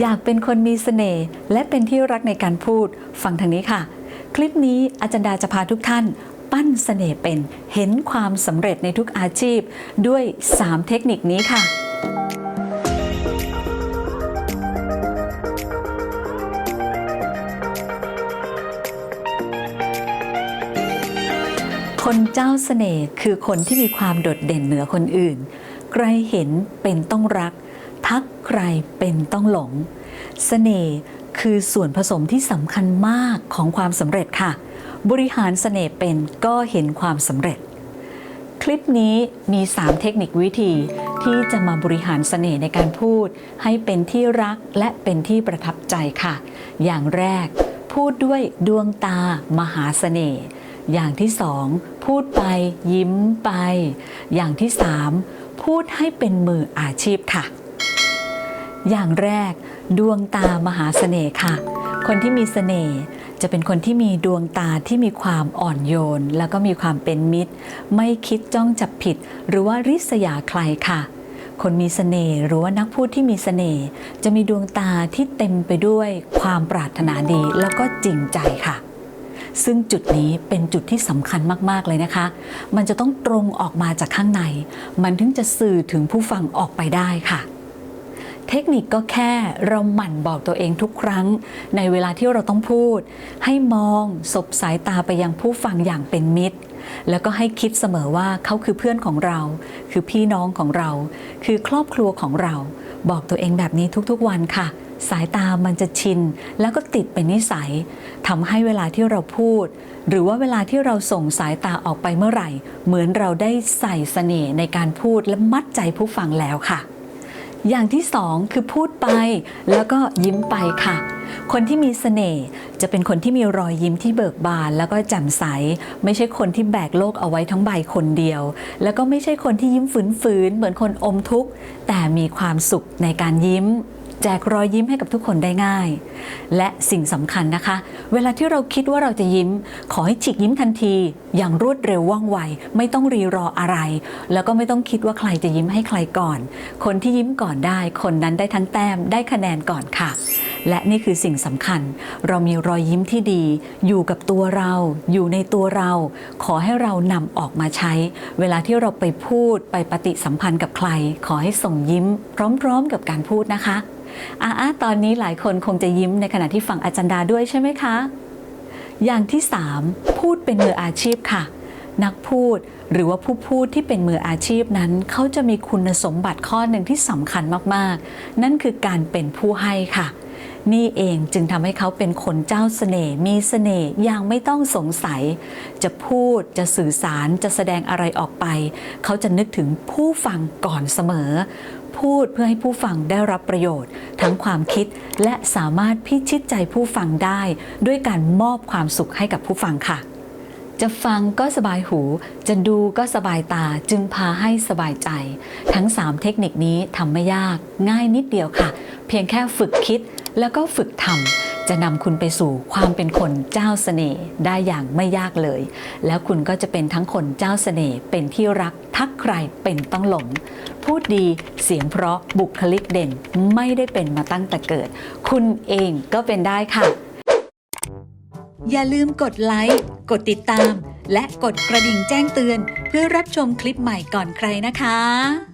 อยากเป็นคนมีเสน่ห์และเป็นที่รักในการพูด ฟังทางนี้ค่ะ คลิปนี้อาจารย์ดาจะพาทุกท่าน ปั้นเสน่ห์เป็น เห็นความสำเร็จในทุกอาชีพ ด้วย 3 เทคนิคนี้ค่ะ คนเจ้าเสน่ห์คือคนที่มีความโดดเด่นเหนือคนอื่น ใครเห็นเป็นต้องรัก ทักใครเป็นต้องหลงเสน่ห์คือส่วนผสมที่สำคัญมากของความสำเร็จค่ะ บริหารเสน่ห์เป็นก็เห็นความสำเร็จ คลิปนี้มี 3 เทคนิควิธี ที่จะมาบริหารเสน่ห์ในการพูด ให้เป็นที่รักและเป็นที่ประทับใจค่ะ อย่างแรก พูดด้วยดวงตามหาเสน่ห์อย่างที่สองพูดไปยิ้มไป อย่างที่สามพูดให้เป็นมืออาชีพค่ะ อย่างแรกดวงตามหาเสน่ห์ค่ะ คนที่มีเสน่ห์จะเป็นคนที่มีดวงตาที่มีความอ่อนโยน แล้วก็มีความเป็นมิตร ไม่คิดจ้องจับผิด หรือว่าริษยาใครค่ะ คนมีเสน่ห์หรือว่านักพูดที่มีเสน่ห์จะมีดวงตาที่เต็มไปด้วยความปรารถนาดีแล้วก็จริงใจค่ะ ซึ่งจุดนี้เป็นจุดที่สำคัญมากๆเลยนะคะ มันจะต้องตรงออกมาจากข้างใน มันถึงจะสื่อถึงผู้ฟังออกไปได้ค่ะ เทคนิคก็แค่เราหมั่นบอกตัวเองทุกครั้ง ในเวลาที่เราต้องพูด ให้มองสบสายตาไปยังผู้ฟังอย่างเป็นมิตร แล้วก็ให้คิดเสมอว่าเขาคือเพื่อนของเรา คือพี่น้องของเรา คือครอบครัวของเรา บอกตัวเองแบบนี้ทุกๆวันค่ะ สายตามันจะชิน แล้วก็ติดเป็นนิสัยทำให้เวลาที่เราพูด หรือว่าเวลาที่เราส่งสายตาออกไปเมื่อไหร่ เหมือนเราได้ใส่เสน่ห์ในการพูดและมัดใจผู้ฟังแล้วค่ะ อย่างที่สองคือพูดไปแล้วก็ยิ้มไปค่ะ คนที่มีเสน่ห์จะเป็นคนที่มีรอยยิ้มที่เบิกบานแล้วก็แจ่มใส ไม่ใช่คนที่แบกโลกเอาไว้ทั้งใบคนเดียว แล้วก็ไม่ใช่คนที่ยิ้มฝืนๆเหมือนคนอมทุกข์แต่มีความสุขในการยิ้ม แจกรอยยิ้มให้กับทุกคนได้ง่าย และสิ่งสำคัญนะคะ เวลาที่เราคิดว่าเราจะยิ้ม ขอให้ฉีกยิ้มทันที อย่างรวดเร็วว่องไว ไม่ต้องรีรออะไร แล้วก็ไม่ต้องคิดว่าใครจะยิ้มให้ใครก่อน คนที่ยิ้มก่อนได้ คนนั้นได้ทั้งแต้มได้คะแนนก่อนค่ะ และนี่คือสิ่งสำคัญ เรามีรอยยิ้มที่ดี อยู่กับตัวเรา อยู่ในตัวเรา ขอให้เรานำออกมาใช้ เวลาที่เราไปพูดไปปฏิสัมพันธ์กับใคร ขอให้ส่งยิ้ม พร้อมๆกับการพูดนะคะ อาอาตอนนี้หลายคนคงจะยิ้มในขณะที่ฟังอาจารย์ดาด้วยใช่ไหมคะ อย่างที่ 3 พูดเป็นมืออาชีพค่ะ นักพูดหรือว่าผู้พูดที่เป็นมืออาชีพนั้น เขาจะมีคุณสมบัติข้อหนึ่งที่สำคัญมากๆ นั่นคือการเป็นผู้ให้ค่ะนี่เองจึงทำให้เขาเป็นคนเจ้าเสน่ห์มีเสน่ห์อย่างไม่ต้องสงสัย จะพูดจะสื่อสารจะแสดงอะไรออกไป เขาจะนึกถึงผู้ฟังก่อนเสมอ พูดเพื่อให้ผู้ฟังได้รับประโยชน์ ทั้งความคิดและสามารถพิชิตใจผู้ฟังได้ ด้วยการมอบความสุขให้กับผู้ฟังค่ะ จะฟังก็สบายหู จะดูก็สบายตาจึงพาให้สบายใจ ทั้ง 3 เทคนิคนี้ทำไม่ยาก ง่ายนิดเดียวค่ะ เพียงแค่ฝึกคิดแล้วก็ฝึกทำ จะนำคุณไปสู่ความเป็นคนเจ้าเสน่ห์ได้อย่างไม่ยากเลย แล้วคุณก็จะเป็นทั้งคนเจ้าเสน่ห์เป็นที่รักทักใครเป็นต้องหลง พูดดีเสียงเพราะบุคลิกเด่นไม่ได้เป็นมาตั้งแต่เกิด คุณเองก็เป็นได้ค่ะ อย่าลืมกดไลค์กดติดตาม และกดกระดิ่งแจ้งเตือน เพื่อรับชมคลิปใหม่ก่อนใครนะคะ